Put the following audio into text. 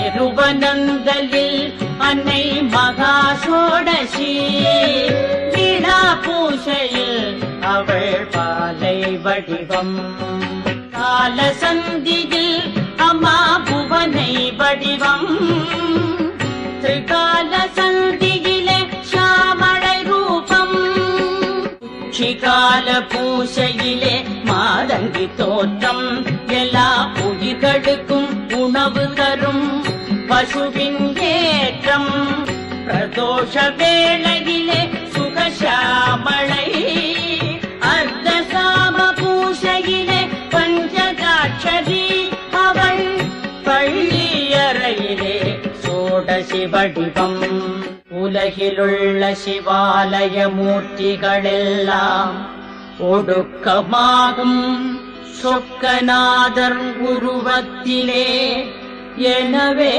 திருவனந்தலில் அன்னை மகா சோடசி வீணா பூசையில் அவள் பாலை வடிவம். கால சந்தியில் அம்மா புவனை வடிவம். திரிகால சந்தியில ஷாமளை ரூபம். உச்சிகால பூசையிலே மாதங்கி தோற்றம். எல்லா உயிர்களுக்கும் உணவு தரும். பசுவின் ஏற்றம் பிரதோஷ வேளையிலே சுகஷாமளை அர்த்த சாம பூசையிலே பஞ்சதாட்சரி அவள் பள்ளியறையிலே சோடசி வடிவம். உலகிலுள்ள சிவாலய மூர்த்திகளெல்லாம் ஒடுக்கமாகும். சொக்கநாதர் உருவத்திலே எனவே